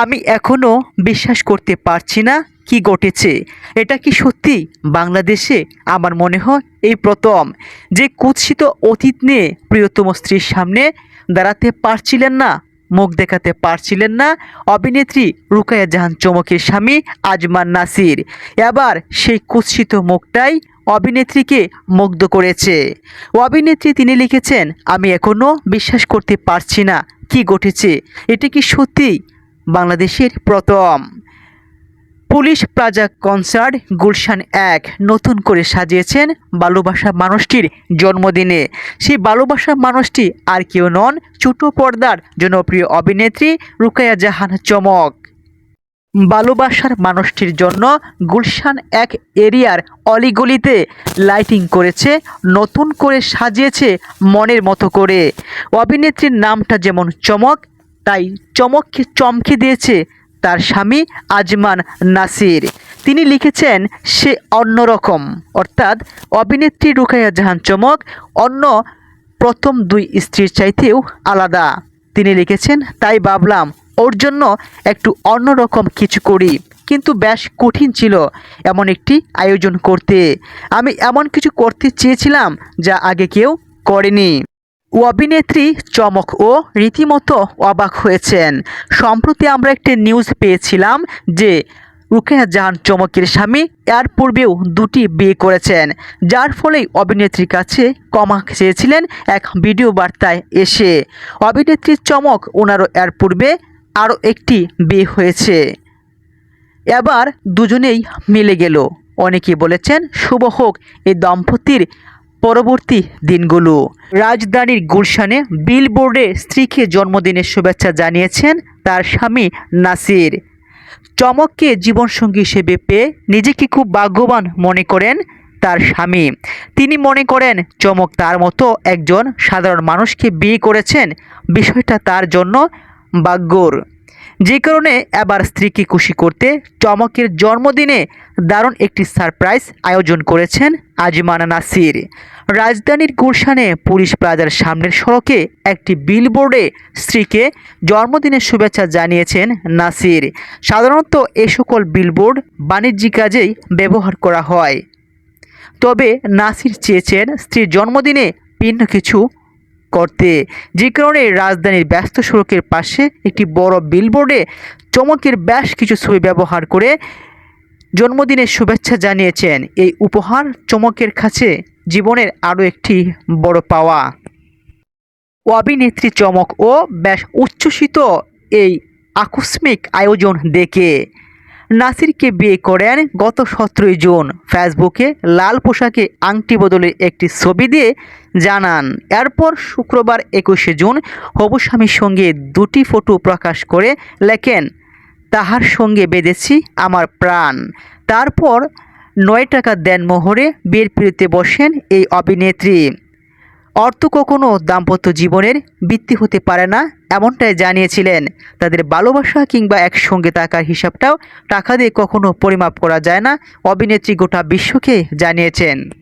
আমি এখনও বিশ্বাস করতে পারছি না কি ঘটেছে। এটা কি সত্যি? বাংলাদেশে আমার মনে হয় এই প্রথম। যে কুৎসিত অতীত নিয়ে প্রিয়তম স্ত্রীর সামনে দাঁড়াতে পারছিলেন না, মুখ দেখাতে পারছিলেন না, অভিনেত্রী রুকায়া জাহান চমকের স্বামী আজমান নাসির। এবার সেই কুৎসিত মুখটাই অভিনেত্রীকে মুগ্ধ করেছে। অভিনেত্রী তিনি লিখেছেন, আমি এখনও বিশ্বাস করতে পারছি না কি ঘটেছে। এটা কি সত্যি? বাংলাদেশের প্রথম পুলিশ প্লাজা কনসার্ট গুলশান এক নতুন করে সাজিয়েছেন ভালোবাসা মানুষটির জন্মদিনে। সেই ভালোবাসা মানুষটি আর কেউ নন, ছোট পর্দার জনপ্রিয় অভিনেত্রী রুকায়া জাহান চমক। ভালোবাসার মানুষটির জন্য গুলশান এক এরিয়ার অলিগলিতে লাইটিং করেছে, নতুন করে সাজিয়েছে মনের মতো করে। অভিনেত্রীর নামটা যেমন চমক তাই চমককে চমকে দিয়েছে তার স্বামী আজমান নাসির। তিনি লিখেছেন, সে অন্যরকম। অর্থাৎ অভিনেত্রী রুকাইয়া জাহান চমক অন্য প্রথম দুই স্ত্রীর চাইতেও আলাদা। তিনি লিখেছেন, তাই ভাবলাম ওর জন্য একটু অন্যরকম কিছু করি। কিন্তু বেশ কঠিন ছিল এমন একটি আয়োজন করতে। আমি এমন কিছু করতে চেয়েছিলাম যা আগে কেউ করেনি। অভিনেত্রী চমক ও রীতিমতো অবাক হয়েছেন। সম্প্রতি আমরা একটি নিউজ পেয়েছিলাম যে রুকেয়া জাহান চমকের স্বামী এর পূর্বেও দুটি বিয়ে করেছেন, যার ফলেই অভিনেত্রীর কাছে ক্ষমা চেয়েছিলেন এক ভিডিও বার্তায় এসে। অভিনেত্রীর চমক ওনারও এর পূর্বে আরও একটি বিয়ে হয়েছে। এবার দুজনেই মিলে গেল। অনেকে বলেছেন, শুভ হোক, এই দম্পতির পরবর্তী দিনগুলো। রাজধানীর গুলশানে বিলবোর্ডে স্ত্রীকে জন্মদিনের শুভেচ্ছা জানিয়েছেন তার স্বামী নাসির। চমককে জীবনসঙ্গী হিসেবে পেয়ে নিজেকে খুব ভাগ্যবান মনে করেন তার স্বামী। তিনি মনে করেন, চমক তার মতো একজন সাধারণ মানুষকে বিয়ে করেছেন, বিষয়টা তার জন্য ভাগ্যর। যে কারণে এবার স্ত্রীকে খুশি করতে চমকের জন্মদিনে দারুণ একটি সারপ্রাইজ আয়োজন করেছেন আজমানা নাসির। রাজধানীর গুলশানে পুলিশ প্লাজার সামনের সড়কে একটি বিলবোর্ডে স্ত্রীকে জন্মদিনের শুভেচ্ছা জানিয়েছেন নাসির। সাধারণত এ সকল বিলবোর্ড বাণিজ্যিক কাজেই ব্যবহার করা হয়। তবে নাসির চেয়েছেন স্ত্রীর জন্মদিনে ভিন্ন কিছু করতে। যে কারণে রাজধানীর ব্যস্ত সড়কের পাশে একটি বড় বিলবোর্ডে চমকের বেশ কিছু ছবি ব্যবহার করে জন্মদিনের শুভেচ্ছা জানিয়েছেন। এই উপহার চমকের কাছে জীবনের আরও একটি বড় পাওয়া। অভিনেত্রী চমক ও বেশ উচ্ছ্বসিত এই আকস্মিক আয়োজন দেখে নাসিরকে বিয়ে করেন গত সতেরোই জুন। ফেসবুকে লাল পোশাকে আংটি বদলের একটি ছবি দিয়ে জানান, এরপর শুক্রবার একুশে জুন হবু স্বামীর সঙ্গে দুটি ফটো প্রকাশ করে লেখেন, তাহার সঙ্গে বেঁধেছি আমার প্রাণ। তারপর নয় টাকা দেন মোহরে বিয়ের পিড়িতে বসেন এই অভিনেত্রী। অর্থ কখনো দাম্পত্য জীবনের বৃত্তি হতে পারে না, এমনটাই জানিয়েছিলেন। তাদের ভালোবাসা কিংবা একসঙ্গে থাকার হিসাবটাও টাকা দিয়ে কখনো পরিমাপ করা যায় না, অভিনেত্রী গোটা বিশ্বকে জানিয়েছেন।